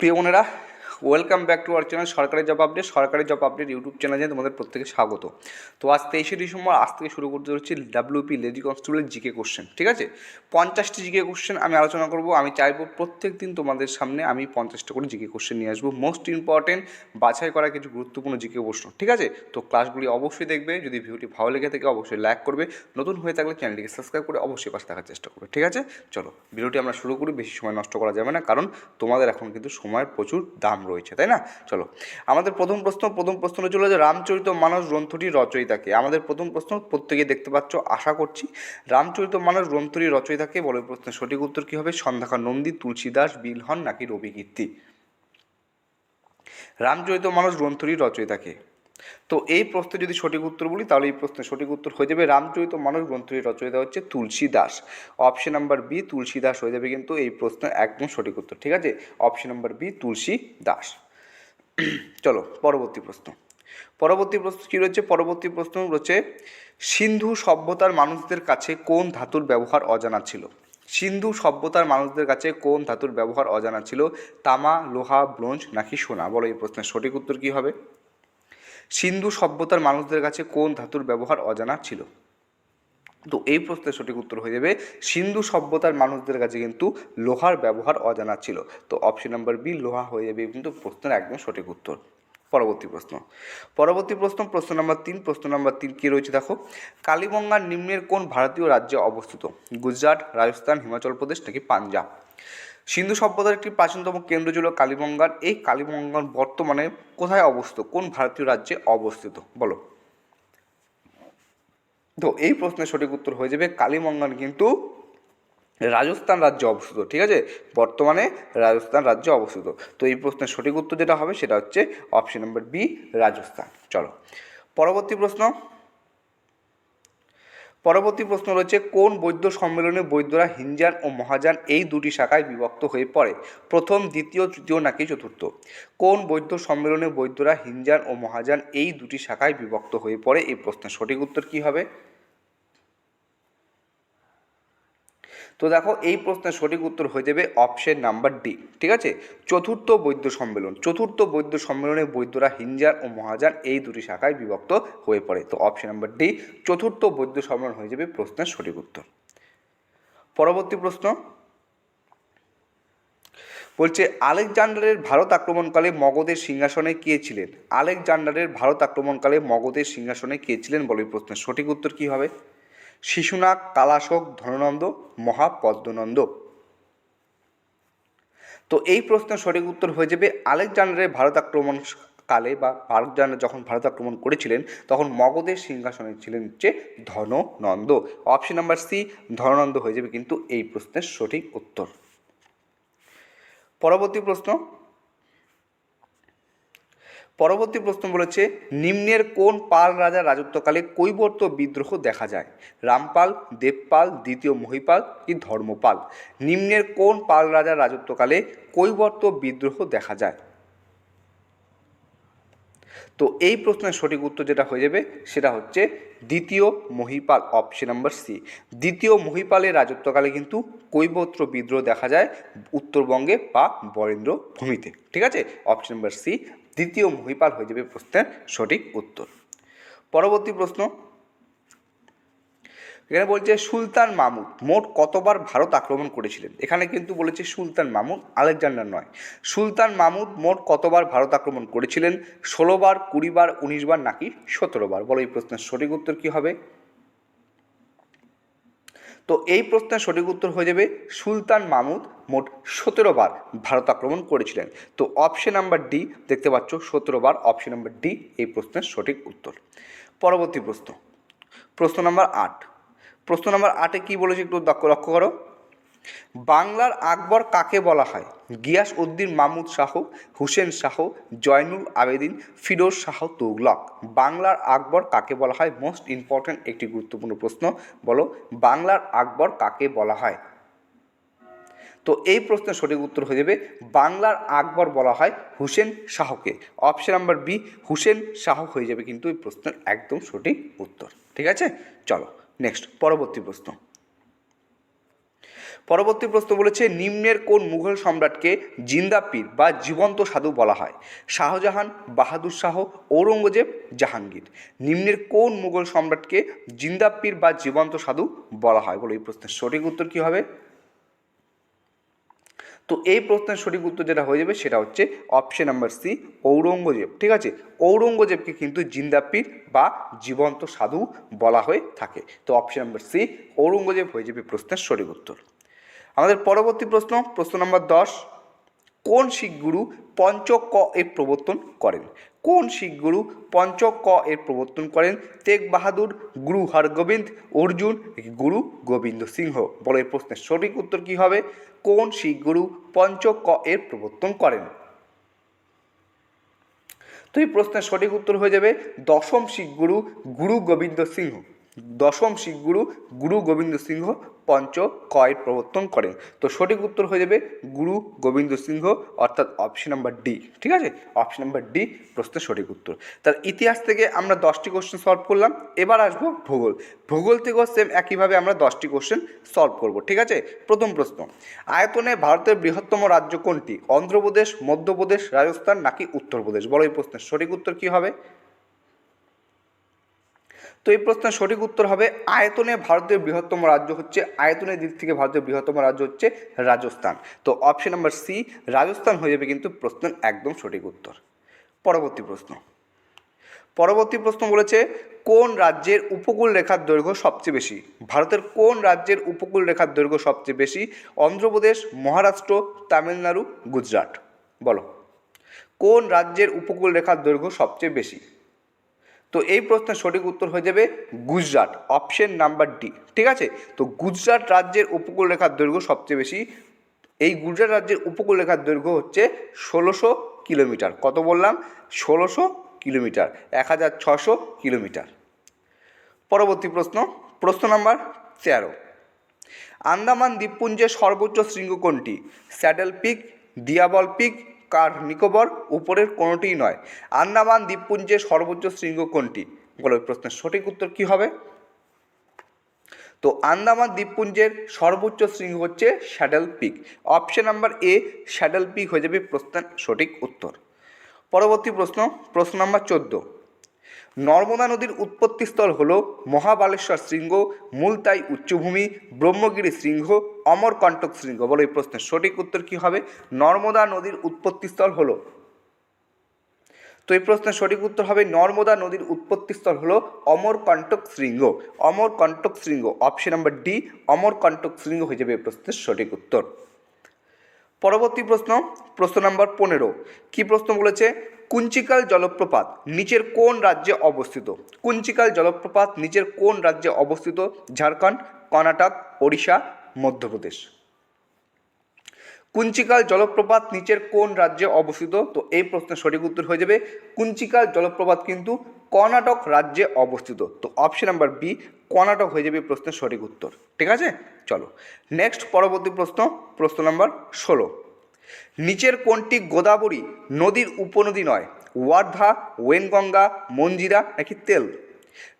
প্রিয় বোনেরা welcome back to our channel সরকারি জব আপডেট, সরকারি জব আপডেট ইউটিউব চ্যানেলে তোমাদের প্রত্যেকে স্বাগত। তো আজ তেইশে ডিসেম্বর, আজ থেকে শুরু করতে হচ্ছে ডাব্লিউপি লেডি কনস্টেবলের জিকে কোশ্চেন ঠিক আছে? পঞ্চাশটি জিকে কোশ্চেন আমি আলোচনা করব, আমি চাইব প্রত্যেক দিন তোমাদের সামনে আমি পঞ্চাশটা করে জিকে কোশ্চেন নিয়ে আসব। মোস্ট ইম্পর্টেন্ট বাছাই করা কিছু গুরুত্বপূর্ণ জিকে প্রশ্ন, ঠিক আছে? তো ক্লাসগুলি অবশ্যই দেখবে, যদি ভিডিওটি ভালো লেগে থাকে অবশ্যই লাইক করবে, নতুন হয়ে থাকলে চ্যানেলটিকে সাবস্ক্রাইব করে অবশ্যই পাশে থাকার চেষ্টা করবে, ঠিক আছে? চলো, ভিডিওটি আমরা শুরু করি, বেশি সময় নষ্ট করা যাবে না, কারণ তোমাদের এখন কিন্তু সময়ের প্রচুর দাম রয়েছে, তাই না? চলো। আমাদের প্রথম প্রশ্ন প্রথম প্রশ্ন ছিল যে, রামচরিত মানস গ্রন্থটি রচয়িতাকে। আমাদের প্রথম প্রশ্ন প্রত্যেকে দেখতে পাচ্ছ, আশা করছি। রামচরিত মানস গ্রন্থটি রচয়িতাকে বলে প্রশ্নের সঠিক উত্তর কী হবে? সন্ধ্যাকা নন্দী, তুলসীদাস, বিলহন নাকি রবি কীর্তি? রামচরিত মানস গ্রন্থটি রচয়িতাকে। তো এই প্রশ্নে যদি সঠিক উত্তর বলি, তাহলে এই প্রশ্নের সঠিক উত্তর হয়ে যাবে রামচরিত মানস গ্রন্থটির রচয়িতা হচ্ছে Tulsi Das option number B Tulsi Das হয়ে যাবে কিন্তু এই প্রশ্নের একদম সঠিক উত্তর, ঠিক আছে? Option number B Tulsi Das চলো, পরবর্তী প্রশ্ন। পরবর্তী প্রশ্ন কী রয়েছে? পরবর্তী প্রশ্ন রয়েছে, সিন্ধু সভ্যতার মানুষদের কাছে কোন ধাতুর ব্যবহার অজানা ছিল? সিন্ধু সভ্যতার মানুষদের কাছে কোন ধাতুর ব্যবহার অজানা ছিল? তামা, লোহা, ব্রোঞ্জ নাকি সোনা? বলো এই প্রশ্নের সঠিক উত্তর কী হবে? সিন্ধু সভ্যতার মানুষদের কাছে কোন ধাতুর ব্যবহার অজানা ছিল? তো এই প্রশ্নের সঠিক উত্তর হয়ে যাবে, সিন্ধু সভ্যতার মানুষদের কাছে কিন্তু লোহার ব্যবহার অজানা ছিল। তো অপশন নাম্বার বি লোহা হয়ে যাবে কিন্তু প্রশ্নের একদম সঠিক উত্তর। পরবর্তী প্রশ্ন। পরবর্তী প্রশ্ন প্রশ্ন নাম্বার তিন, প্রশ্ন নাম্বার তিন কী রয়েছে দেখো? কালীগঙ্গার নিম্নের কোন ভারতীয় রাজ্যে অবস্থিত? গুজরাট, রাজস্থান, হিমাচল প্রদেশ নাকি পাঞ্জাব? সিন্ধু সভ্যতার একটি প্রাচীনতম কেন্দ্র ছিল কালীগঙ্গার এই কালীগঙ্গার বর্তমানে কোথায় অবস্থিত? কোন ভারতীয় রাজ্যে অবস্থিত? বলো। তো এই প্রশ্নের সঠিক উত্তর হয়ে যাবে কালীমঙ্গন কিন্তু রাজস্থান রাজ্যে অবস্থিত, ঠিক আছে? বর্তমানে রাজস্থান রাজ্যে অবস্থিত। তো এই প্রশ্নের সঠিক উত্তর যেটা হবে সেটা হচ্ছে অপশন নাম্বার বি, রাজস্থান। চলো। পরবর্তী প্রশ্ন। পরবর্তী প্রশ্ন রয়েছে, কোন বৈদ্য সম্মেলনে বৈদ্যরা হিনজান ও মহাজান এই দুটি শাখায় বিভক্ত হয়ে পড়ে? প্রথম, দ্বিতীয়, তৃতীয় নাকি চতুর্থ? কোন বৈদ্য সম্মেলনে বৈদ্যরা হিনজান ও মহাজান এই দুটি শাখায় বিভক্ত হয়ে পড়ে? এই প্রশ্নের সঠিক উত্তর কী হবে? তো দেখো এই প্রশ্নের সঠিক উত্তর হয়ে যাবে অপশন নাম্বার ডি ঠিক আছে? চতুর্থ বৈদ্য সম্মেলন, চতুর্থ বৈদ্য সম্মেলনে বৈদ্যরা হিনজান ও মহাযান এই দুটি শাখায় বিভক্ত হয়ে পড়ে। তো অপশন নাম্বার ডি চতুর্থ বৈদ্য সম্মেলন হয়ে যাবে প্রশ্নের সঠিক উত্তর। পরবর্তী প্রশ্ন। বলছে, আলেকজান্ডারের ভারত আক্রমণকালে মগধের সিংহাসনে কে ছিলেন? আলেকজান্ডারের ভারত আক্রমণকালে মগধের সিংহাসনে কে ছিলেন বলে প্রশ্নের সঠিক উত্তর কী হবে? শিশুনাগ, কালাশোক, ধননন্দ, মহাপদ্মনন্দ। তো এই প্রশ্নের সঠিক উত্তর হয়ে যাবে আলেকজান্ডারের ভারত আক্রমণ কালে বা আলেকজান্ডার যখন ভারত আক্রমণ করেছিলেন, তখন মগধের সিংহাসনে ছিলেন হচ্ছে Dhanananda. Option number C Dhanananda হয়ে যাবে কিন্তু এই প্রশ্নের সঠিক উত্তর। পরবর্তী প্রশ্ন পরবর্তী প্রশ্ন বলেছে, নিম্নের কোন পাল রাজার রাজত্বকালে কৈবর্ত বিদ্রোহ দেখা যায়? রামপাল, দেবপাল, দ্বিতীয় মহিপাল কি ধর্মপাল? নিম্নের কোন পাল রাজার রাজত্বকালে কৈবর্ত বিদ্রোহ দেখা যায়? তো এই প্রশ্নের সঠিক উত্তর যেটা হয়ে যাবে, সেটা হচ্ছে দ্বিতীয় মহিপাল অপশন নাম্বার সি দ্বিতীয় মহিপালের রাজত্বকালে কিন্তু কৈবত্র বিদ্রোহ দেখা যায় উত্তরবঙ্গে বা বরেন্দ্র ভূমিতে ঠিক আছে? অপশন নাম্বার সি দ্বিতীয় মহিপাল হয়ে যাবে প্রশ্নের সঠিক উত্তর। পরবর্তী প্রশ্ন। এখানে বলছে, সুলতান মামুদ মোট কতবার ভারত আক্রমণ করেছিলেন? এখানে কিন্তু বলেছে সুলতান মামুদ আলেকজান্ডার নয়। সুলতান মামুদ মোট কতবার ভারত আক্রমণ করেছিলেন? ষোলোবার কুড়িবার উনিশবার নাকি সতেরোবার বলো এই প্রশ্নের সঠিক উত্তর কী হবে? তো এই প্রশ্নের সঠিক উত্তর হয়ে যাবে সুলতান মামুদ মোট সতেরো বার ভারত আক্রমণ করেছিলেন। তো অপশন নাম্বার ডি দেখতে পাচ্ছ, সতেরো বার অপশন নাম্বার ডি এই প্রশ্নের সঠিক উত্তর। পরবর্তী প্রশ্ন। প্রশ্ন নাম্বার আট। প্রশ্ন নাম্বার আটে কী বলেছে একটু লক্ষ্য লক্ষ্য করো। বাংলার আকবর কাকে বলা হয়? গিয়াস উদ্দিন মাহমুদ শাহ, হুসেন শাহ, জয়নুল আবেদিন, ফিরোজ শাহ, তুগলক। বাংলার আকবর কাকে বলা হয়? মোস্ট ইম্পর্ট্যান্ট একটি গুরুত্বপূর্ণ প্রশ্ন। বলো, বাংলার আকবর কাকে বলা হয়? তো এই প্রশ্নের সঠিক উত্তর হয়ে যাবে, বাংলার আকবর বলা হয় হুসেন শাহকে। Option number B Hussain Shah হয়ে যাবে কিন্তু এই প্রশ্নের একদম সঠিক উত্তর। ঠিক আছে? চলো নেক্সট পরবর্তী প্রশ্ন। পরবর্তী প্রশ্ন বলেছে, নিম্নের কোন মুঘল সম্রাটকে জিন্দা পীর বা জীবন্ত সাধু বলা হয়? শাহজাহান, বাহাদুর শাহ, ঔরঙ্গজেব, জাহাঙ্গীর। নিম্নের কোন মুঘল সম্রাটকে জিন্দা পীর বা জীবন্ত সাধু বলা হয়? বলে, এই প্রশ্নের সঠিক উত্তর কী হবে? তো এই প্রশ্নের সঠিক উত্তর যেটা হয়ে যাবে সেটা হচ্ছে অপশন নাম্বার সি ঔরঙ্গজেব। ঠিক আছে? ঔরঙ্গজেবকে কিন্তু জিন্দাপীর বা জীবন্ত সাধু বলা হয়ে থাকে। তো অপশন নাম্বার সি ঔরঙ্গজেব হয়ে যাবে প্রশ্নের সঠিক উত্তর। আমাদের পরবর্তী প্রশ্ন প্রশ্ন নাম্বার দশ। কোন শিখ গুরু পঞ্চ ক এর প্রবর্তন করেন? কোন শিখ গুরু পঞ্চ ক এর প্রবর্তন করেন? তেগ বাহাদুর, গুরু হরগোবিন্দ, অর্জুন গুরু গোবিন্দ সিংহ? বলো এই প্রশ্নের সঠিক উত্তর কী হবে? কোন শিখ গুরু পঞ্চ ক এর প্রবর্তন করেন? তো এই প্রশ্নের সঠিক উত্তর হয়ে যাবে দশম শিখ গুরু গুরু গোবিন্দ সিংহ। দশম শিখ গুরু গুরু গোবিন্দ সিংহ পঞ্চ কয়ের প্রবর্তন করেন। তো সঠিক উত্তর হয়ে যাবে গুরু গোবিন্দ সিংহ, অর্থাৎ অপশন নাম্বার ডি ঠিক আছে? অপশন নাম্বার ডি প্রশ্নের সঠিক উত্তর। তার ইতিহাস থেকে আমরা দশটি কোশ্চেন সলভ করলাম, এবার আসব ভূগোল। ভূগোল থেকেও সেম একইভাবে আমরা দশটি কোশ্চেন সলভ করব, ঠিক আছে? প্রথম প্রশ্ন, আয়তনে ভারতের বৃহত্তম রাজ্য কোনটি? অন্ধ্রপ্রদেশ, মধ্যপ্রদেশ, রাজস্থান নাকি উত্তরপ্রদেশ? বলো এই প্রশ্নের সঠিক উত্তর কী হবে? তো এই প্রশ্নের সঠিক উত্তর হবে আয়তনে ভারতের বৃহত্তম রাজ্য হচ্ছে, আয়তনের দিক থেকে ভারতের বৃহত্তম রাজ্য হচ্ছে রাজস্থান। তো অপশন নাম্বার সি রাজস্থান হয়ে যাবে কিন্তু প্রশ্নের একদম সঠিক উত্তর। পরবর্তী প্রশ্ন। পরবর্তী প্রশ্ন বলেছে, কোন রাজ্যের উপকূল রেখার দৈর্ঘ্য সবচেয়ে বেশি? ভারতের কোন রাজ্যের উপকূল রেখার দৈর্ঘ্য সবচেয়ে বেশি? অন্ধ্রপ্রদেশ, মহারাষ্ট্র, তামিলনাড়ু, গুজরাট। বলো। কোন রাজ্যের উপকূল রেখার দৈর্ঘ্য সবচেয়ে বেশি? তো এই প্রশ্নের সঠিক উত্তর হয়ে যাবে গুজরাট অপশন নাম্বার ডি ঠিক আছে? তো গুজরাট রাজ্যের উপকূল রেখার দৈর্ঘ্য সবচেয়ে বেশি। এই গুজরাট রাজ্যের উপকূল রেখার দৈর্ঘ্য হচ্ছে ষোলোশো কিলোমিটার। কত বললাম? ষোলোশো কিলোমিটার, এক হাজার ছশো কিলোমিটার। পরবর্তী প্রশ্ন প্রশ্ন নাম্বার তেরো। আন্দামান দ্বীপপুঞ্জের সর্বোচ্চ শৃঙ্গ কোনটি? Saddle Peak, Diavolo Peak Car Nicobar উপরের কোনোটিই নয়। আন্দামান দ্বীপপুঞ্জের সর্বোচ্চ শৃঙ্গ কোনটি? বলো প্রশ্নের সঠিক উত্তর কী হবে? তো আন্দামান দ্বীপপুঞ্জের সর্বোচ্চ শৃঙ্গ হচ্ছে Saddle Peak. Option number A, Saddle Peak হয়ে যাবে প্রশ্নের সঠিক উত্তর। পরবর্তী প্রশ্ন প্রশ্ন নাম্বার চোদ্দ। নর্মদা নদীর উৎপত্তিস্থল হল মহাবালেশ্বর শৃঙ্গ, মুলতাই উচ্চভূমি, ব্রহ্মগিরি শৃঙ্গ, অমরকণ্টক শৃঙ্গ। বলো এই প্রশ্নের সঠিক উত্তর কী হবে? নর্মদা নদীর উৎপত্তিস্থল হল। তো এই প্রশ্নের সঠিক উত্তর হবে নর্মদা নদীর উৎপত্তিস্থল হলো অমরকণ্টক শৃঙ্গ। অমরকণ্টক শৃঙ্গ অপশন নাম্বার ডি অমরকণ্টক শৃঙ্গ হয়ে যাবে এই প্রশ্নের সঠিক উত্তর। পরবর্তী প্রশ্ন প্রশ্ন নাম্বার পনেরো। কি প্রশ্ন বলেছে? কুঞ্চিকাল জলপ্রপাত নিচের কোন রাজ্যে অবস্থিত? কুঞ্চিকাল জলপ্রপাত নিচের কোন রাজ্যে অবস্থিত? ঝাড়খণ্ড, কর্ণাটক, ওড়িশা, মধ্যপ্রদেশ। কুঞ্চিকাল জলপ্রপাত নিচের কোন রাজ্যে অবস্থিত? তো এই প্রশ্নের সঠিক উত্তর হয়ে যাবে। কুঞ্চিকাল জলপ্রপাত কিন্তু কর্ণাটক রাজ্যে অবস্থিত। তো অপশন নাম্বার বি কর্ণাটক হয়ে যাবে প্রশ্নের সঠিক উত্তর। ঠিক আছে? চলো। নেক্সট পরবর্তী প্রশ্ন প্রশ্ন নাম্বার ষোলো। নিচের কোনটি গোদাবরী নদীর উপনদী নয়? ওয়ার্ধা, ওয়েনগঙ্গা মঞ্জিরা নাকি তেল?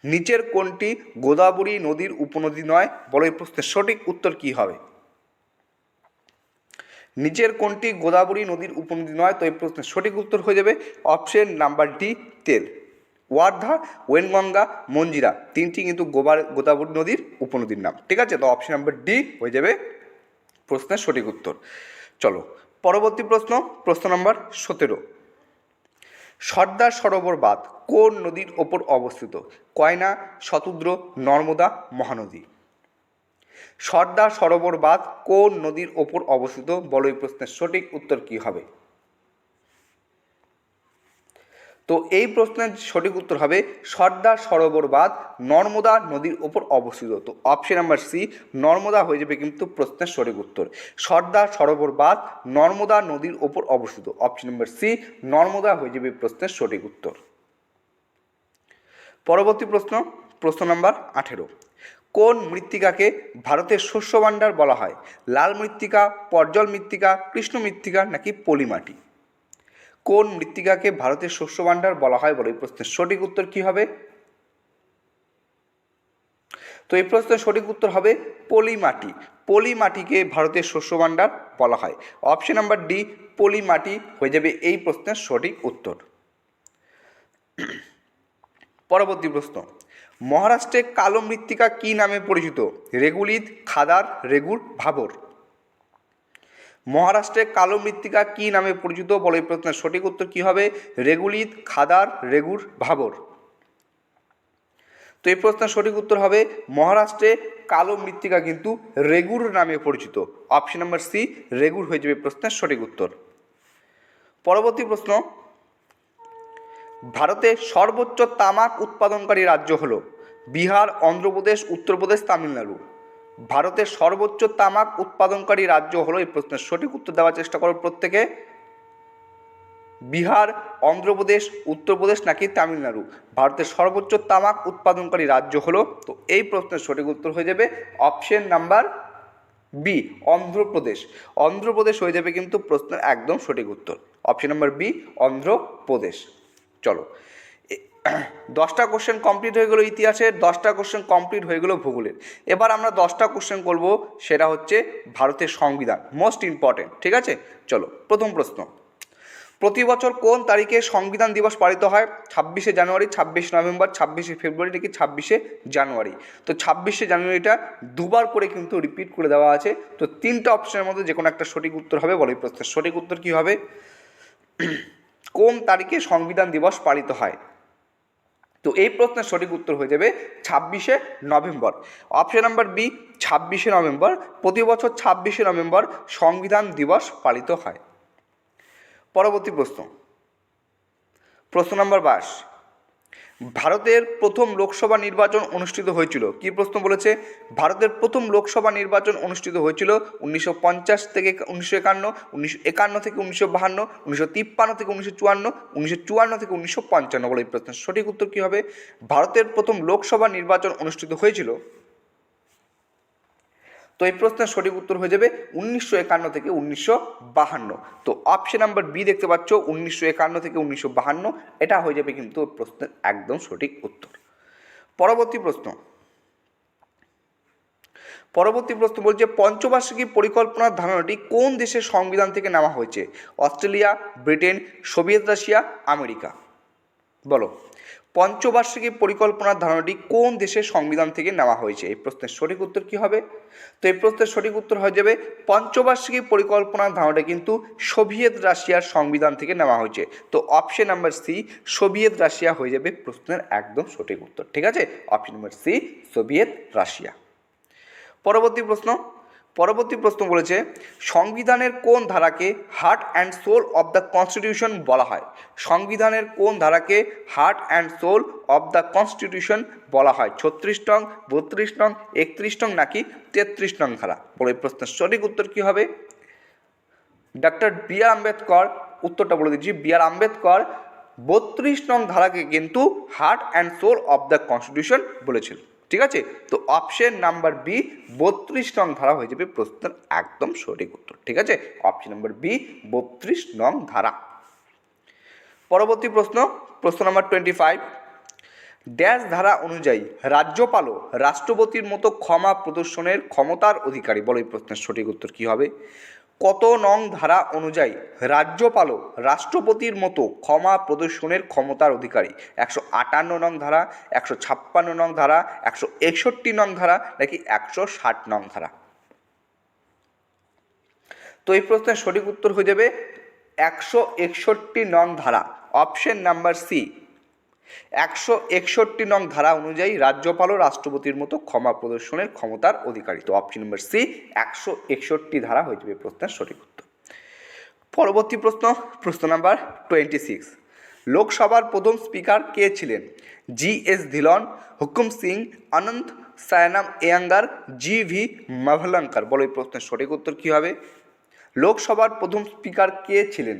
নিচের কোনটি গোদাবরী নদীর উপনদী নয়? বলো এই প্রশ্নের সঠিক উত্তর কী হবে? নিচের কোনটি গোদাবরী নদীর উপনদী নয়? তো এই প্রশ্নের সঠিক উত্তর হয়ে যাবে অপশন নাম্বার ডি, তেল। ওয়ার্ধা, ওয়েনগঙ্গা, মঞ্জিরা। তিনটি কিন্তু গোবার গোদাবরী নদীর উপনদীর নাম। ঠিক আছে? তো অপশন নাম্বার ডি হয়ে যাবে প্রশ্নের সঠিক উত্তর। চলো, পরবর্তী প্রশ্ন প্রশ্ন নম্বর সতেরো। সর্দার সরোবর বাঁধ কোন নদীর ওপর অবস্থিত? কয়না, শতুদ্র, নর্মদা, মহানদী? সর্দার সরোবর বাঁধ কোন নদীর ওপর অবস্থিত? বলো এই প্রশ্নের সঠিক উত্তর কী হবে? তো এই প্রশ্নের সঠিক উত্তর হবে সর্দার সরোবর বাঁধ নর্মদা নদীর ওপর অবস্থিত। তো অপশন নাম্বার সি নর্মদা হয়ে যাবে কিন্তু প্রশ্নের সঠিক উত্তর। সর্দার সরোবর বাঁধ নর্মদা নদীর ওপর অবস্থিত। অপশন নাম্বার সি নর্মদা হয়ে যাবে প্রশ্নের সঠিক উত্তর। পরবর্তী প্রশ্ন প্রশ্ন নাম্বার আঠেরো। কোন মৃত্তিকাকে ভারতের শস্য ভাণ্ডার বলা হয়? লাল মৃত্তিকা, পর্জল মৃত্তিকা, কৃষ্ণ মৃত্তিকা নাকি পলিমাটি কোন মৃত্তিকাকে ভারতের শস্য ভাণ্ডার বলা হয় বলে এই প্রশ্নের সঠিক উত্তর কী হবে? তো এই প্রশ্নের সঠিক উত্তর হবে পলি মাটি পলি মাটিকে ভারতের শস্য ভাণ্ডার বলা হয়। অপশন নাম্বার ডি পলি মাটি হয়ে যাবে এই প্রশ্নের সঠিক উত্তর। পরবর্তী প্রশ্ন, মহারাষ্ট্রে কালো মৃত্তিকা কী নামে পরিচিত? রেগুলিত, খাদার, রেগুর, ভাবর। মহারাষ্ট্রে কালো মৃত্তিকা কী নামে পরিচিত? বলে প্রশ্নের সঠিক উত্তর কী হবে? রেগুলিত, খাদার, রেগুর, ভাবর। তো এই প্রশ্নের সঠিক উত্তর হবে মহারাষ্ট্রে কালো মৃত্তিকা কিন্তু রেগুর নামে পরিচিত। অপশন নাম্বার সি রেগুর হয়ে যাবে প্রশ্নের সঠিক উত্তর। পরবর্তী প্রশ্ন, ভারতে সর্বোচ্চ তামাক উৎপাদনকারী রাজ্য হল বিহার, অন্ধ্রপ্রদেশ, উত্তরপ্রদেশ, তামিলনাড়ু। ভারতের সর্বোচ্চ তামাক উৎপাদনকারী রাজ্য হলো এই প্রশ্নের সঠিক উত্তর দেওয়ার চেষ্টা করো প্রত্যেকে। বিহার, অন্ধ্রপ্রদেশ, উত্তরপ্রদেশ নাকি তামিলনাড়ু? ভারতের সর্বোচ্চ তামাক উৎপাদনকারী রাজ্য হলো, তো এই প্রশ্নের সঠিক উত্তর হয়ে যাবে option number B Andhra Pradesh. Andhra Pradesh হয়ে যাবে কিন্তু প্রশ্নের একদম সঠিক উত্তর। Option number B Andhra Pradesh. চলো। দশটা কোশ্চেন কমপ্লিট হয়ে গেলো ইতিহাসের দশটা কোশ্চেন কমপ্লিট হয়ে গেলো ভূগোলের। এবার আমরা দশটা কোশ্চেন করব, সেটা হচ্ছে ভারতের সংবিধান মোস্ট ইম্পর্টেন্ট ঠিক আছে? চলো, প্রথম প্রশ্ন। প্রতি বছর কোন তারিখে সংবিধান দিবস পালিত হয়? ছাব্বিশে জানুয়ারি, ছাব্বিশে নভেম্বর, ছাব্বিশে ফেব্রুয়ারি নাকি ছাব্বিশে জানুয়ারি? তো ছাব্বিশে জানুয়ারিটা দুবার করে কিন্তু রিপিট করে দেওয়া আছে। তো তিনটা অপশনের মধ্যে যে কোনো একটা সঠিক উত্তর হবে, বলে এই প্রশ্নের সঠিক উত্তর কী হবে? কোন তারিখে সংবিধান দিবস পালিত হয়? তো এই প্রশ্নের সঠিক উত্তর হয়ে যাবে ছাব্বিশে নভেম্বর। অপশন নাম্বার বি ছাব্বিশে নভেম্বর, প্রতি বছর ছাব্বিশে নভেম্বর সংবিধান দিবস পালিত হয়। পরবর্তী প্রশ্ন। প্রশ্ন নম্বর বাস ভারতের প্রথম লোকসভা নির্বাচন অনুষ্ঠিত হয়েছিল। কি প্রশ্ন বলেছে? ভারতের প্রথম লোকসভা নির্বাচন অনুষ্ঠিত হয়েছিল উনিশশো পঞ্চাশ থেকে উনিশশো একান্ন উনিশশো একান্ন থেকে উনিশশো বাহান্ন, উনিশশো তিপ্পান্ন থেকে উনিশশো চুয়ান্ন উনিশশো চুয়ান্ন থেকে উনিশশো পঞ্চান্ন বলে এই প্রশ্নের সঠিক উত্তর কী হবে? ভারতের প্রথম লোকসভা নির্বাচন অনুষ্ঠিত হয়েছিল তো এই প্রশ্নের সঠিক উত্তর হয়ে যাবে উনিশশো একান্ন থেকে উনিশশো বাহান্ন। তো অপশন নাম্বার বি দেখতে পাচ্ছ, উনিশশো একান্ন থেকে উনিশশো বাহান্ন, এটা হয়ে যাবে কিন্তু প্রশ্নের একদম সঠিক উত্তর। পরবর্তী প্রশ্ন। পরবর্তী প্রশ্ন বলছে, পঞ্চবার্ষিকী পরিকল্পনার ধারণাটি কোন দেশের সংবিধান থেকে নেওয়া হয়েছে? Australia, Britain, Soviet Russia, America. বলো। পঞ্চবার্ষিকী পরিকল্পনার ধারণাটি কোন দেশের সংবিধান থেকে নেওয়া হয়েছে? এই প্রশ্নের সঠিক উত্তর কী হবে? তো এই প্রশ্নের সঠিক উত্তর হয়ে যাবে, পঞ্চবার্ষিকী পরিকল্পনার ধারণাটা কিন্তু সোভিয়েত রাশিয়ার সংবিধান থেকে নেওয়া হয়েছে। তো option number C, Soviet Russia হয়ে যাবে প্রশ্নের একদম সঠিক উত্তর। ঠিক আছে? Option number C, Soviet Russia. পরবর্তী প্রশ্ন পরবর্তী প্রশ্ন বলেছে, সংবিধানের কোন ধারাকে heart and soul of the constitution বলা হয়? সংবিধানের কোন ধারাকে heart and soul of the constitution বলা হয়? ছত্রিশ নং, বত্রিশ নং, একত্রিশ নং নাকি তেত্রিশ নং ধারা? বলে প্রশ্নের সঠিক উত্তর কী হবে? ডক্টর বি আর আম্বেদকর উত্তরটা বলে দিচ্ছি। বি আর আম্বেদকর বত্রিশ নং ধারাকে কিন্তু heart and soul of the constitution বলেছিল। ঠিক আছে? তো অপশন নাম্বার বি বত্রিশ নং ধারা হয়ে যাবে প্রশ্নের একদম সঠিক উত্তর, ঠিক আছে? অপশন নাম্বার বি বত্রিশ নং ধারা। পরবর্তী প্রশ্ন প্রশ্ন নাম্বার টোয়েন্টি ফাইভ ড্যাশ ধারা অনুযায়ী রাজ্যপালও রাষ্ট্রপতির মতো ক্ষমা প্রদর্শনের ক্ষমতার অধিকারী বলো এই প্রশ্নের সঠিক উত্তর কী হবে? কত নং ধারা অনুযায়ী রাজ্যপালও রাষ্ট্রপতির মতো ক্ষমা প্রদর্শনের ক্ষমতার অধিকারী? একশো আটান্ন নং ধারা, একশো ছাপ্পান্ন নং ধারা, একশো একষট্টি নং ধারা, নাকি একশো ষাট নং ধারা? তো এই প্রশ্নের সঠিক উত্তর হয়ে যাবে একশো একষট্টি নং ধারা। অপশন নাম্বার সি একশো একষট্টি নং ধারা অনুযায়ী রাজ্যপাল ও রাষ্ট্রপতির মতো ক্ষমা প্রদর্শনের ক্ষমতার অধিকারী। তো অপশন নাম্বার সি একশো একষট্টি ধারা হয়ে যাবে প্রশ্নের সঠিক উত্তর। পরবর্তী প্রশ্ন প্রশ্ন নাম্বার টোয়েন্টি সিক্স লোকসভার প্রথম স্পিকার কে ছিলেন? জি এস ধিলন, হুকুম সিং, অনন্ত সায়নাম এয়াঙ্গার জি ভি মাভলঙ্কর। বলো এই প্রশ্নের সঠিক উত্তর কী হবে? লোকসভার প্রথম স্পিকার কে ছিলেন?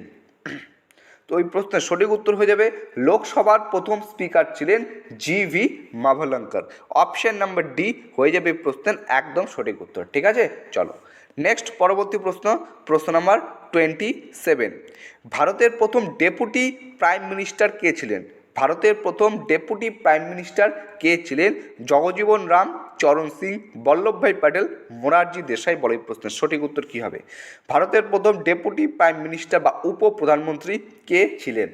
তো ওই প্রশ্নের সঠিক উত্তর হয়ে যাবে লোকসভার প্রথম স্পিকার ছিলেন G V Mavalankar. Option number D হয়ে যাবে প্রশ্নের একদম সঠিক উত্তর, ঠিক আছে? চলো, নেক্সট পরবর্তী প্রশ্ন প্রশ্ন নাম্বার টোয়েন্টি সেভেন। ভারতের প্রথম ডেপুটি প্রাইম মিনিস্টার কে ছিলেন? ভারতের প্রথম ডেপুটি প্রাইম মিনিস্টার কে ছিলেন? জগজীবন রাম চরণ সিং বল্লভভাই প্যাটেল, মোরারজি দেশাই বলে এই প্রশ্নের সঠিক উত্তর কী হবে? ভারতের প্রথম ডেপুটি প্রাইম মিনিস্টার বা উপপ্রধানমন্ত্রী কে ছিলেন?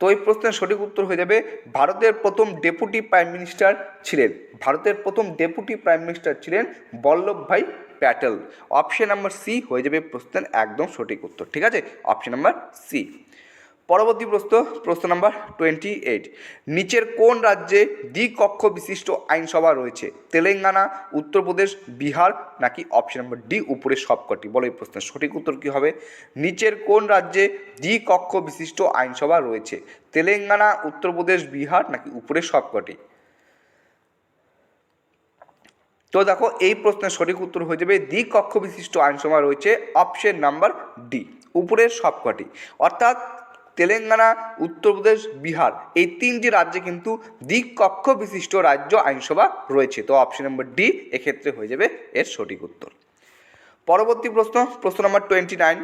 তো এই প্রশ্নের সঠিক উত্তর হয়ে যাবে, ভারতের প্রথম ডেপুটি প্রাইম মিনিস্টার ছিলেন। ভারতের প্রথম ডেপুটি প্রাইম মিনিস্টার ছিলেন Vallabhbhai Patel. Option number C হয়ে যাবে প্রশ্নের একদম সঠিক উত্তর। ঠিক আছে? Option number C. পরবর্তী প্রশ্ন প্রশ্ন নাম্বার টোয়েন্টি এইট নিচের কোন রাজ্যে দ্বিকক্ষ বিশিষ্ট আইনসভা রয়েছে? তেলেঙ্গানা, উত্তরপ্রদেশ, বিহার নাকি অপশন নাম্বার ডি উপরের সবকটি? বলো এই প্রশ্নের সঠিক উত্তর কী হবে? নিচের কোন রাজ্যে দ্বিকক্ষ বিশিষ্ট আইনসভা রয়েছে? তেলেঙ্গানা, উত্তরপ্রদেশ, বিহার নাকি উপরের সবকটি? তো দেখো, এই প্রশ্নের সঠিক উত্তর হয়ে যাবে, দ্বিকক্ষ বিশিষ্ট আইনসভা রয়েছে অপশন নাম্বার ডি উপরের সবকটি। অর্থাৎ তেলেঙ্গানা উত্তরপ্রদেশ বিহার এই তিনটি রাজ্যে কিন্তু দ্বিকক্ষ বিশিষ্ট রাজ্য আইনসভা রয়েছে। তো অপশন নাম্বার ডি এক্ষেত্রে হয়ে যাবে এর সঠিক উত্তর। পরবর্তী প্রশ্ন প্রশ্ন নাম্বার টোয়েন্টি নাইন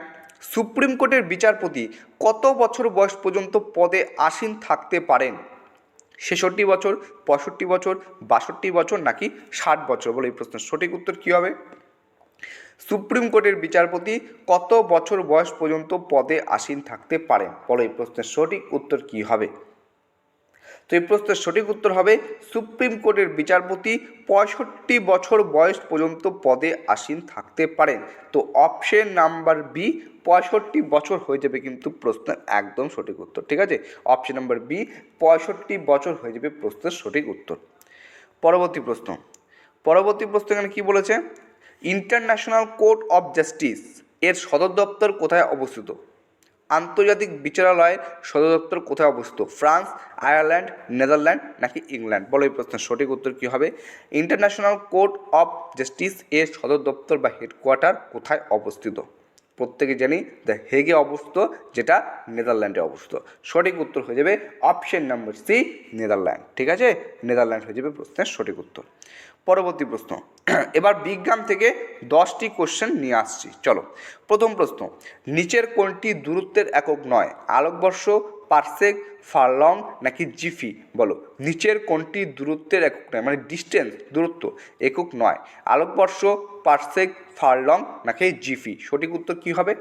সুপ্রিম কোর্টের বিচারপতি কত বছর বয়স পর্যন্ত পদে আসীন থাকতে পারেন? ছেষট্টি বছর, পঁয়ষট্টি বছর, বাষট্টি বছর নাকি ষাট বছর বলে এই প্রশ্নের সঠিক উত্তর কী হবে? সুপ্রিম কোর্টের বিচারপতি কত বছর বয়স পর্যন্ত পদে আসীন থাকতে পারেন বলো, এই প্রশ্নের সঠিক উত্তর কী হবে? তো এই প্রশ্নের সঠিক উত্তর হবে, সুপ্রিম কোর্টের বিচারপতি পঁয়ষট্টি বছর বয়স পর্যন্ত পদে আসীন থাকতে পারেন তো অপশন নাম্বার বি পঁয়ষট্টি বছর হয়ে যাবে কিন্তু প্রশ্নের একদম সঠিক উত্তর, ঠিক আছে? অপশন নাম্বার বি পঁয়ষট্টি বছর হয়ে যাবে প্রশ্নের সঠিক উত্তর। পরবর্তী প্রশ্ন পরবর্তী প্রশ্ন এখানে কী বলেছে? ইন্টারন্যাশনাল কোর্ট অফ জাস্টিস এর সদর দপ্তর কোথায় অবস্থিত? আন্তর্জাতিক বিচারালয়ের সদর দপ্তর কোথায় অবস্থিত? ফ্রান্স, আয়ারল্যান্ড, নেদারল্যান্ড নাকি ইংল্যান্ড? বলো এই প্রশ্নের সঠিক উত্তর কী হবে? ইন্টারন্যাশনাল কোর্ট অফ জাস্টিস এর সদর দপ্তর বা হেডকোয়ার্টার কোথায় অবস্থিত? প্রত্যেকে জানি দ্য হেগে অবস্থিত, যেটা নেদারল্যান্ডে অবস্থিত। সঠিক উত্তর হয়ে যাবে অপশন নাম্বার সি, নেদারল্যান্ড। ঠিক আছে? নেদারল্যান্ড হয়ে যাবে প্রশ্নের সঠিক উত্তর। পরবর্তী প্রশ্ন। এবার বিজ্ঞান থেকে দশটি কোশ্চেন নিয়ে আসছি। চলো, প্রথম প্রশ্ন। নিচের কোনটি দূরত্বের একক নয়, আলোকবর্ষ পারসেক ফারলং নাকি জিফি? বলো, নিচের কোনটি দূরত্বের একক নয় মানে ডিস্টেন্স দূরত্ব, একক নয়, আলোকবর্ষ পার্সেক ফারলং নাকি জিফি? সঠিক উত্তর কী হবে?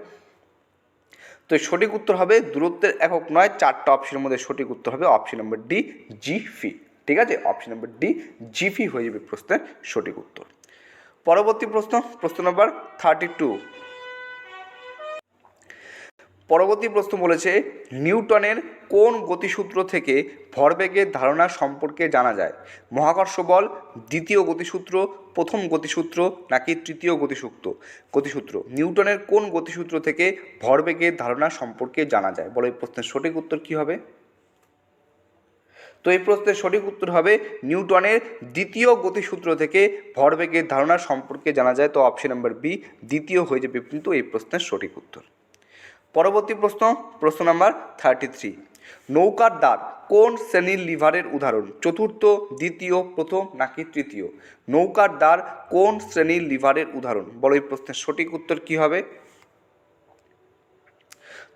তো সঠিক উত্তর হবে দূরত্বের একক নয়, চারটা অপশনের মধ্যে সঠিক উত্তর হবে অপশন নম্বর ডি জিফি। ঠিক আছে? অপশন নম্বর ডি জিফি হয়ে যাবে প্রশ্নের সঠিক উত্তর। পরবর্তী প্রশ্ন প্রশ্ন নম্বর থার্টি টু পরবর্তী প্রশ্ন বলেছে, নিউটনের কোন গতিসূত্র থেকে ভরবেগের ধারণা সম্পর্কে জানা যায়? মহাকর্ষ বল, দ্বিতীয় গতিসূত্র, প্রথম গতিসূত্র, নাকি তৃতীয় গতিসূত্র গতিসূত্র, নিউটনের কোন গতিসূত্র থেকে ভরবেগের ধারণা সম্পর্কে জানা যায়? বলো এই প্রশ্নের সঠিক উত্তর কী হবে? তো এই প্রশ্নের সঠিক উত্তর হবে নিউটনের দ্বিতীয় গতিসূত্র থেকে ভরবেগের ধারণা সম্পর্কে জানা যায়। তো অপশন নাম্বার বি দ্বিতীয় হয়ে যাবে কিন্তু এই প্রশ্নের সঠিক উত্তর। পরবর্তী প্রশ্ন প্রশ্ন নাম্বার থার্টি থ্রি নৌকার দ্বার কোন শ্রেণির লিভারের উদাহরণ? চতুর্থ, দ্বিতীয়, প্রথম নাকি তৃতীয়? নৌকার দ্বার কোন শ্রেণির লিভারের উদাহরণ? বলো এই প্রশ্নের সঠিক উত্তর কী হবে?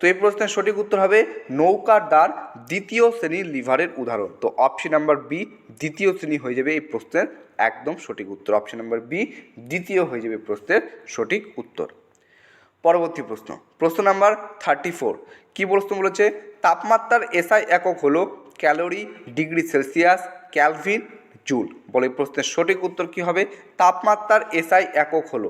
তো এই প্রশ্নের সঠিক উত্তর হবে নৌকার দ্বার দ্বিতীয় শ্রেণির লিভারের উদাহরণ। তো অপশন নাম্বার বি দ্বিতীয় শ্রেণি হয়ে যাবে এই প্রশ্নের একদম সঠিক উত্তর। অপশন নাম্বার বি দ্বিতীয় হয়ে যাবে প্রশ্নের সঠিক উত্তর। পরবর্তী প্রশ্ন। প্রশ্ন নাম্বার থার্টি ফোর কী প্রশ্ন বলেছে? তাপমাত্রার এসআই একক হলো calorie degree Celsius Kelvin joule. বলে প্রশ্নের সঠিক উত্তর কী হবে? তাপমাত্রার এসআই একক হলো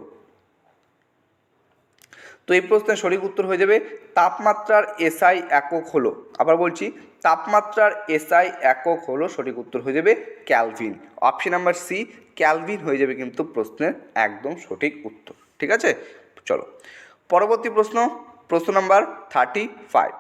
তো এই প্রশ্নের সঠিক উত্তর হয়ে যাবে, তাপমাত্রার এসআই একক হলো। আবার বলছি, তাপমাত্রার এসআই একক হলো সঠিক উত্তর হয়ে যাবে Kelvin. Option number C Kelvin হয়ে যাবে কিন্তু প্রশ্নের একদম সঠিক উত্তর। ঠিক আছে? চলো। পরবর্তী প্রশ্ন প্রশ্ন নাম্বার থার্টি ফাইভ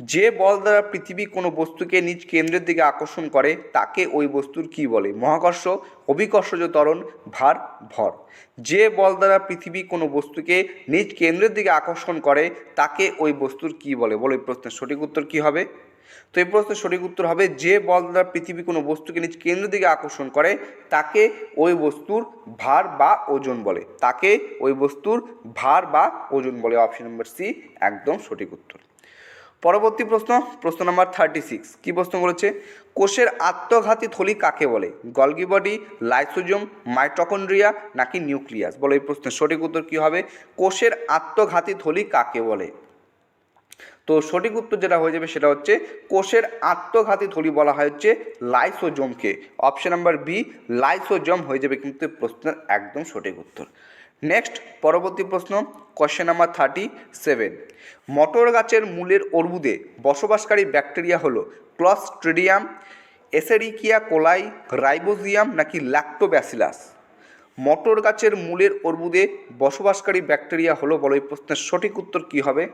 যে বল দ্বারা পৃথিবী কোনো বস্তুকে নিজ কেন্দ্রের দিকে আকর্ষণ করে, তাকে ওই বস্তুর কি বলে? মহাকর্ষ, অভিকর্ষজ ত্বরণ, ভার, ভর। যে বল দ্বারা পৃথিবী কোনো বস্তুকে নিজ কেন্দ্রের দিকে আকর্ষণ করে, তাকে ওই বস্তুর কি বলে? বলে, এই প্রশ্নের সঠিক উত্তর কি হবে? তো এই প্রশ্নের সঠিক উত্তর হবে, যে বল দ্বারা পৃথিবী কোনো বস্তুকে নিজ কেন্দ্রের দিকে আকর্ষণ করে, তাকে ওই বস্তুর ভার বা ওজন বলে। তাকে ওই বস্তুর ভার বা ওজন বলে। অপশন নম্বর সি, একদম সঠিক উত্তর। পরবর্তী প্রশ্ন প্রশ্ন নাম্বার থার্টি সিক্স কী প্রশ্ন করেছে? কোষের আত্মঘাতী থলি কাকে বলে? গলগি বডি, লাইসোজোম, মাইটোকন্ড্রিয়া নাকি নিউক্লিয়াস? বলো এই প্রশ্নের সঠিক উত্তর কী হবে? কোষের আত্মঘাতী থলি কাকে বলে? তো সঠিক উত্তর যেটা হয়ে যাবে সেটা হচ্ছে, কোষের আত্মঘাতী থলি বলা হয় হচ্ছে লাইসোজোমকে। অপশন নাম্বার বি লাইসোজোম হয়ে যাবে কিন্তু প্রশ্নের একদম সঠিক উত্তর। নেক্সট পরবর্তী প্রশ্ন কোশ্চেন নাম্বার থার্টি সেভেন মটর গাছের মূলের অর্বুদে বসবাসকারী ব্যাকটেরিয়া হলো ক্লস্ট্রিডিয়াম এসেরিকিয়া কোলাই রাইবোজিয়াম নাকি ল্যাক্টোব্যাসিলাস মটর গাছের মূলের অর্বুদে বসবাসকারী ব্যাকটেরিয়া হলো বলো এই প্রশ্নের সঠিক উত্তর কী হবে?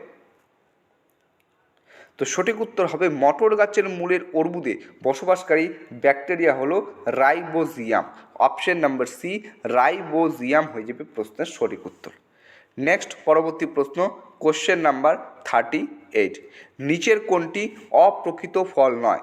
তো সঠিক উত্তর হবে মটর গাছের মূলের অর্বুদে। বসবাসকারী ব্যাকটেরিয়া হলো rhizobium. Option number C, rhizobium হয়ে যাবে প্রশ্নের সঠিক উত্তর। নেক্সট পরবর্তী প্রশ্ন, কোশ্চেন নাম্বার থার্টি এইট। নিচের কোনটি অপ্রকৃত ফল নয়?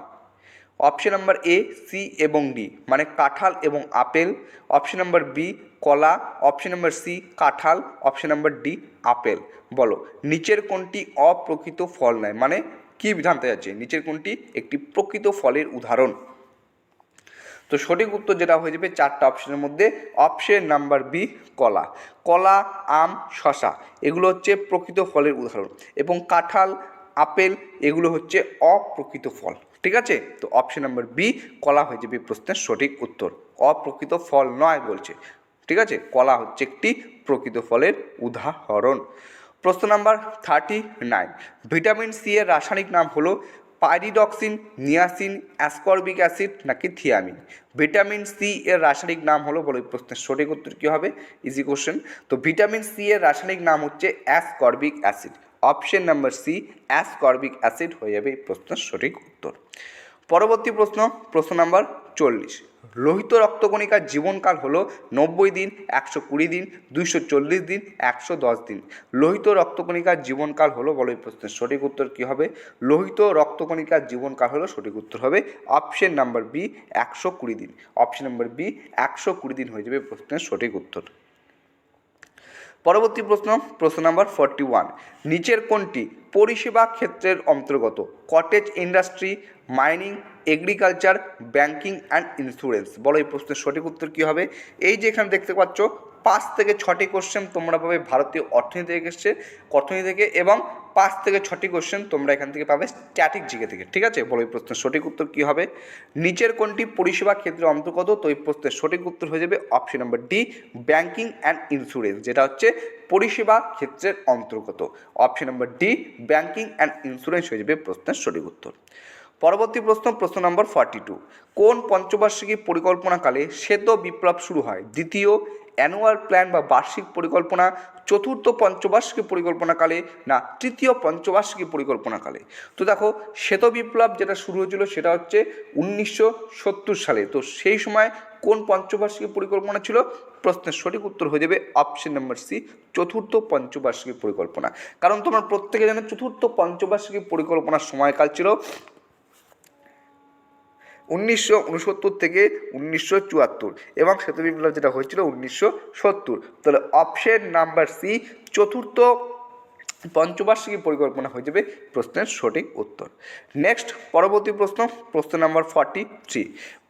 অপশন নাম্বার এ, সি এবং ডি মানে কাঁঠাল এবং আপেল। অপশন নাম্বার বি, কলা। অপশন নাম্বার সি, কাঁঠাল। Option number D, apple. বলো, নিচের কোনটি অপ্রকৃত ফল নয়? মানে কি জানতে যাচ্ছে নিচের কোনটি? একটি প্রকৃত ফলের উদাহরণ। তো সঠিক উত্তর যেটা হয়ে যাবে চারটা অপশনের মধ্যে। অপশন নাম্বার বি, কলা। কলা, আম, শশা, এগুলো হচ্ছে প্রকৃত ফলের উদাহরণ। এবং কাঁঠাল, আপেল, এগুলো হচ্ছে অপ্রকৃত ফল। ঠিক আছে? তো অপশন নাম্বার বি, কলা হয়ে যাবে প্রশ্নের সঠিক উত্তর। অপ্রকৃত ফল নয় বলছে। ঠিক আছে? কলা হচ্ছে একটি প্রকৃত ফলের উদাহরণ। প্রশ্ন number thirty nine vitamin C এর রাসায়নিক নাম হলো পাইরিডক্সিন নিয়াসিন অ্যাসকর্বিক অ্যাসিড নাকি থিয়ামিন ভিটামিন সি এর রাসায়নিক নাম হলো বলে প্রশ্নের সঠিক উত্তর কী হবে? ইজি কোশ্চেন তো ভিটামিন সি এর রাসায়নিক নাম হচ্ছে ascorbic acid option number C ascorbic acid হয়ে যাবে এই প্রশ্নের সঠিক উত্তর। পরবর্তী প্রশ্ন প্রশ্ন নাম্বার চল্লিশ। লোহিত রক্তকণিকার জীবনকাল হল নব্বই দিন, একশো কুড়ি দিন, দুইশো চল্লিশ দিন, একশো দশ দিন। লোহিত রক্তকণিকার জীবনকাল হলো, বলো এই প্রশ্নের সঠিক উত্তর কী হবে? লোহিত রক্তকণিকার জীবনকাল হলো, সঠিক উত্তর হবে অপশন নাম্বার বি, একশো কুড়ি দিন। অপশন নাম্বার বি, একশো কুড়ি দিন হয়ে যাবে প্রশ্নের সঠিক উত্তর। পরবর্তী প্রশ্ন প্রশ্ন নাম্বার ফর্টি ওয়ান নিচের কোনটি পরিষেবা ক্ষেত্রের অন্তর্গত? Cottage industry mining agriculture banking and insurance বলো এই প্রশ্নের সঠিক উত্তর কী হবে? এই যে এখানে দেখতে পাচ্ছ পাঁচ থেকে ছটি কোশ্চেন তোমরা পাবে ভারতীয় অর্থনীতি থেকে এসছে, অর্থনীতি থেকে এবং পাঁচ থেকে ছটি কোশ্চেন তোমরা এখান থেকে পাবে স্ট্যাটিক জিকে থেকে, ঠিক আছে? বলো এই প্রশ্নের সঠিক উত্তর কী হবে? নিচের কোনটি পরিষেবা ক্ষেত্রে অন্তর্গত? তো এই প্রশ্নের সঠিক উত্তর হয়ে যাবে option number D banking and insurance যেটা হচ্ছে পরিষেবা ক্ষেত্রের অন্তর্গত। Option number D banking and insurance হয়ে যাবে প্রশ্নের সঠিক উত্তর। পরবর্তী প্রশ্ন প্রশ্ন নম্বর ফর্টি টু কোন পঞ্চবার্ষিকী পরিকল্পনাকালে শ্বেত বিপ্লব শুরু হয়? দ্বিতীয় অ্যানুয়াল প্ল্যান বা বার্ষিক পরিকল্পনা, চতুর্থ পঞ্চবার্ষিকী পরিকল্পনাকালে না, তৃতীয় পঞ্চবার্ষিকী পরিকল্পনাকালে তো দেখো, শ্বেত বিপ্লব যেটা শুরু হয়েছিল সেটা হচ্ছে উনিশশো সত্তর সালে। তো সেই সময় কোন পঞ্চবার্ষিকী পরিকল্পনা ছিল? প্রশ্নের সঠিক উত্তর হয়ে যাবে অপশন নাম্বার সি চতুর্থ পঞ্চবার্ষিকী পরিকল্পনা। কারণ তোমরা প্রত্যেকে জানো, চতুর্থ পঞ্চবার্ষিকী পরিকল্পনার সময়কাল ছিল উনিশশো উনসত্তর থেকে উনিশশো চুয়াত্তর এবং সেতু বিপ্লব যেটা হয়েছিল উনিশশো সত্তর। তাহলে অপশন নাম্বার সি চতুর্থ পঞ্চবার্ষিকী পরিকল্পনা হয়ে যাবে প্রশ্নের সঠিক উত্তর। নেক্সট পরবর্তী প্রশ্ন প্রশ্ন নাম্বার ফর্টি থ্রি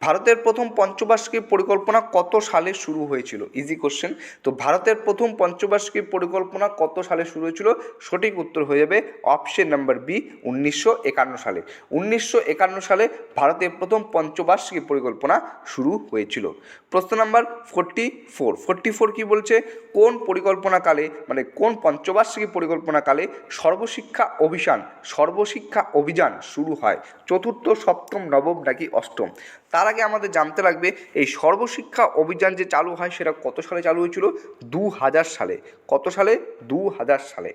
ভারতের প্রথম পঞ্চবার্ষিকী পরিকল্পনা কত সালে শুরু হয়েছিল? ইজি কোশ্চেন তো ভারতের প্রথম পঞ্চবার্ষিকী পরিকল্পনা কত সালে শুরু হয়েছিল? সঠিক উত্তর হয়ে যাবে অপশন নাম্বার বি উনিশশো একান্ন সালে। উনিশশো একান্ন সালে ভারতের প্রথম পঞ্চবার্ষিকী পরিকল্পনা শুরু হয়েছিল। প্রশ্ন number forty four forty four কী বলছে? কোন পরিকল্পনাকালে মানে কোন পঞ্চবার্ষিকী পরিকল্পনাকালে সর্বশিক্ষা অভিযান সর্বশিক্ষা অভিযান শুরু হয়। চতুর্থ, সপ্তম, নবম নাকি অষ্টম? তার আগে আমাদের জানতে লাগবে, এই সর্বশিক্ষা অভিযান যে চালু হয় সেটা কত সালে চালু হয়েছিল? দু হাজার সালে। কত সালে? দু হাজার সালে।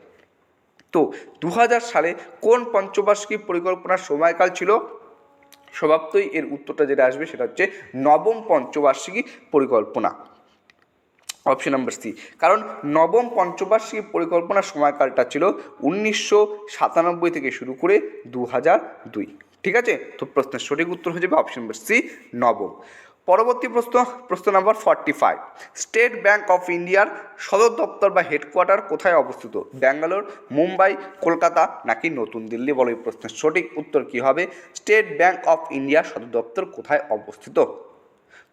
তো দু হাজার সালে কোন পঞ্চবার্ষিকী পরিকল্পনার সময়কাল ছিল? স্বভাবতই এর উত্তরটা যেটা আসবে সেটা হচ্ছে নবম পঞ্চবার্ষিকী পরিকল্পনা। অপশন নাম্বার সি কারণ নবম পঞ্চবার্ষিকী পরিকল্পনার সময়কালটা ছিল উনিশশো সাতানব্বই থেকে শুরু করে দু হাজার দুই। ঠিক আছে? তো প্রশ্নের সঠিক উত্তর হয়ে যাবে অপশন নাম্বার সি নবম। পরবর্তী প্রশ্ন প্রশ্ন number forty five State Bank of ইন্ডিয়ার সদর দপ্তর বা হেডকোয়ার্টার কোথায় অবস্থিত? ব্যাঙ্গালোর, মুম্বাই, কলকাতা নাকি নতুন দিল্লি? বলো এই প্রশ্নের সঠিক উত্তর কী হবে? স্টেট ব্যাঙ্ক অফ ইন্ডিয়ার সদর দপ্তর কোথায় অবস্থিত?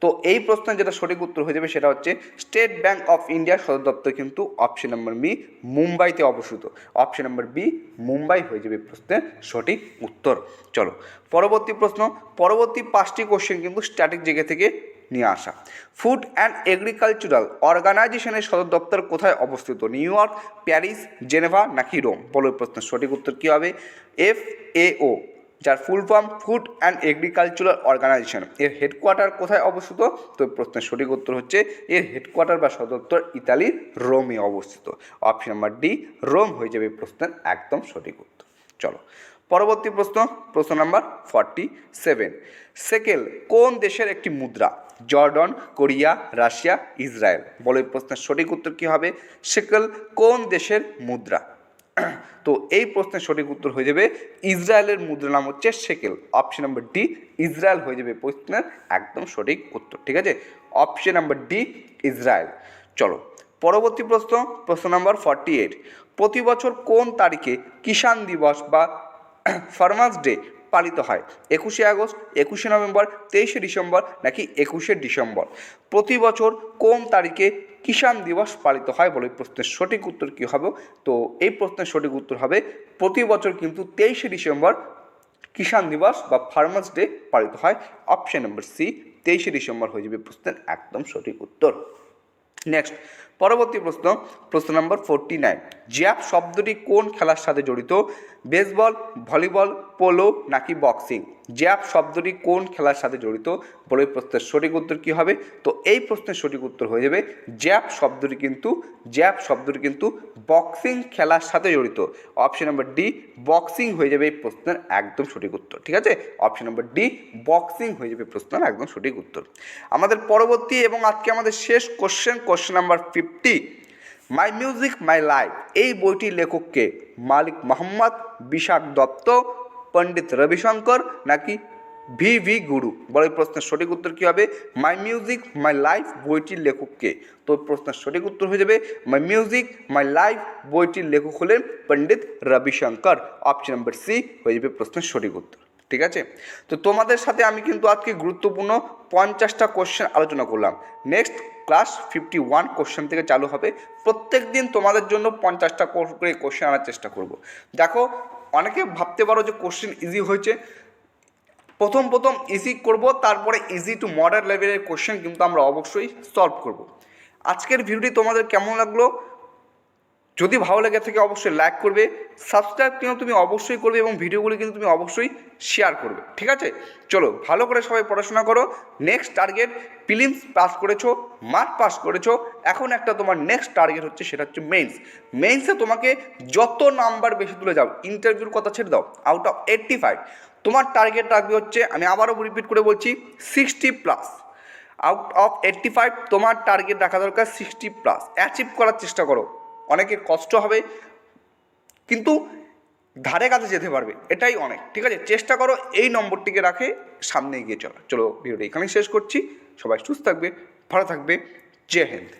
তো এই প্রশ্নের যেটা সঠিক উত্তর হয়ে যাবে সেটা হচ্ছে স্টেট ব্যাংক অফ ইন্ডিয়ার সদর দপ্তর কিন্তু অপশন নম্বর বি মুম্বাইতে অবস্থিত। অপশন নম্বর বি মুম্বাই হয়ে যাবে প্রশ্নের সঠিক উত্তর। চলো, পরবর্তী প্রশ্ন, পরবর্তী পাঁচটি কোশ্চেন কিন্তু স্ট্যাটিক জায়গা থেকে নিয়ে আসা। ফুড অ্যান্ড এগ্রিকালচারাল অর্গানাইজেশনের সদর দপ্তর কোথায় অবস্থিত? নিউ ইয়র্ক, প্যারিস, জেনেভা নাকি রোম? বলো প্রশ্নের সঠিক উত্তর কী হবে? এফ এ ও যার full form food and agricultural organization এর হেডকোয়ার্টার কোথায় অবস্থিত? তো প্রশ্নের সঠিক উত্তর হচ্ছে, এর হেডকোয়ার্টার বা সদর দপ্তর ইতালির রোমে অবস্থিত। অপশন নাম্বার ডি রোম হয়ে যাবে প্রশ্নের একদম সঠিক উত্তর। চলো, পরবর্তী প্রশ্ন প্রশ্ন নাম্বার ফর্টি সেভেন সেকেল, কোন দেশের একটি মুদ্রা? Jordan, Korea, Russia, Israel. বলো এই প্রশ্নের সঠিক উত্তর কী হবে? সেকেল, কোন দেশের মুদ্রা? তো এই প্রশ্নের সঠিক উত্তর হয়ে যাবে ইসরায়েলের মুদ্রা নাম হচ্ছে shekel. Option number D Israel হয়ে যাবে প্রশ্নের একদম সঠিক উত্তর, ঠিক আছে? Option number D Israel. চলো, পরবর্তী প্রশ্ন প্রশ্ন নাম্বার ফর্টি এইট প্রতি বছর কোন তারিখে কিষাণ দিবস বা ফার্মার্স ডে পালিত হয়? একুশে আগস্ট, একুশে নভেম্বর, তেইশে ডিসেম্বর নাকি একুশে ডিসেম্বর? প্রতি বছর কোন তারিখে কিষাণ দিবস পালিত হয় বলে প্রশ্নের সঠিক উত্তর কী হবে? তো এই প্রশ্নের সঠিক উত্তর হবে, প্রতি বছর কিন্তু তেইশে ডিসেম্বর কিষাণ দিবস বা ফার্মার্স ডে পালিত হয়। অপশন নম্বর সি, তেইশে ডিসেম্বর হয়ে যাবে প্রশ্নের একদম সঠিক উত্তর। নেক্সট, পরবর্তী প্রশ্ন প্রশ্ন নম্বর ফোরটি নাইন জ্যাপ শব্দটি কোন খেলার সাথে জড়িত? বেসবল, ভলিবল, পোলো নাকি বক্সিং? জ্যাপ শব্দটি কোন খেলার সাথে জড়িত? বলে প্রশ্নের সঠিক উত্তর কী হবে? তো এই প্রশ্নের সঠিক উত্তর হয়ে যাবে, জ্যাপ শব্দটি কিন্তু, জ্যাপ শব্দটি কিন্তু বক্সিং খেলার সাথে জড়িত। অপশন নম্বর ডি, বক্সিং হয়ে যাবে এই প্রশ্নের একদম সঠিক উত্তর, ঠিক আছে? অপশন নম্বর ডি, বক্সিং হয়ে যাবে প্রশ্নের একদম সঠিক উত্তর। আমাদের পরবর্তী এবং আজকে আমাদের শেষ question question number fifty my music my life এই বইটির লেখককে মালিক মোহাম্মদ বিশাখ দত্ত, পণ্ডিত রবিশঙ্কর নাকি ভি ভি গুরু? এই প্রশ্নের সঠিক উত্তর কী হবে? মাই মিউজিক মাই লাইফ বইটির লেখককে। তো প্রশ্নের সঠিক উত্তর হয়ে যাবে মাই মিউজিক মাই লাইফ বইটির লেখক হলেন Pandit Ravishankar. Option number C হয়ে যাবে প্রশ্নের সঠিক উত্তর। ঠিক আছে? তো তোমাদের সাথে আমি কিন্তু আজকে গুরুত্বপূর্ণ পঞ্চাশটা কোশ্চেন আলোচনা করলাম। Next class fifty one question থেকে চালু হবে। প্রত্যেক দিন তোমাদের জন্য পঞ্চাশটা করে কোশ্চেন আনার চেষ্টা করব। দেখো, অনেকে ভাবতে পারো যে কোশ্চেন ইজি হয়েছে। প্রথম প্রথম ইজি করব, তারপরে ইজি টু মডার্ন লেভেলের কোশ্চেন কিন্তু আমরা অবশ্যই সলভ করব। আজকের ভিডিওটি তোমাদের কেমন লাগল? যদি ভালো লেগে থাকে অবশ্যই লাইক করবে সাবস্ক্রাইব কিন্তু তুমি অবশ্যই করবে এবং ভিডিওগুলি কিন্তু তুমি অবশ্যই শেয়ার করবে, ঠিক আছে? চলো, ভালো করে সবাই পড়াশোনা করো নেক্সট টার্গেট প্রিলিমস পাস করেছ মার্ক পাস করেছ, এখন একটা তোমার নেক্সট টার্গেট হচ্ছে সেটা হচ্ছে মেন্স মেন্সে তোমাকে যত নাম্বার বেশি তুলে যাও ইন্টারভিউর কথা ছেড়ে দাও আউট অফ এইট্টি ফাইভ তোমার টার্গেট রাখবে হচ্ছে, আমি আবারও রিপিট করে বলছি sixty plus out of eighty five তোমার টার্গেট রাখা দরকার সিক্সটি প্লাস অ্যাচিভ করার চেষ্টা করো। অনেকে কষ্ট হবে, কিন্তু ধারে কাছে যেতে পারবে, এটাই অনেক, ঠিক আছে? চেষ্টা করো এই নম্বরটিকে রাখে, সামনে এগিয়ে চলো। চলো, ভিডিওটা এখানেই শেষ করছি। সবাই সুস্থ থাকবে, ভালো থাকবে, জয় হিন্দ।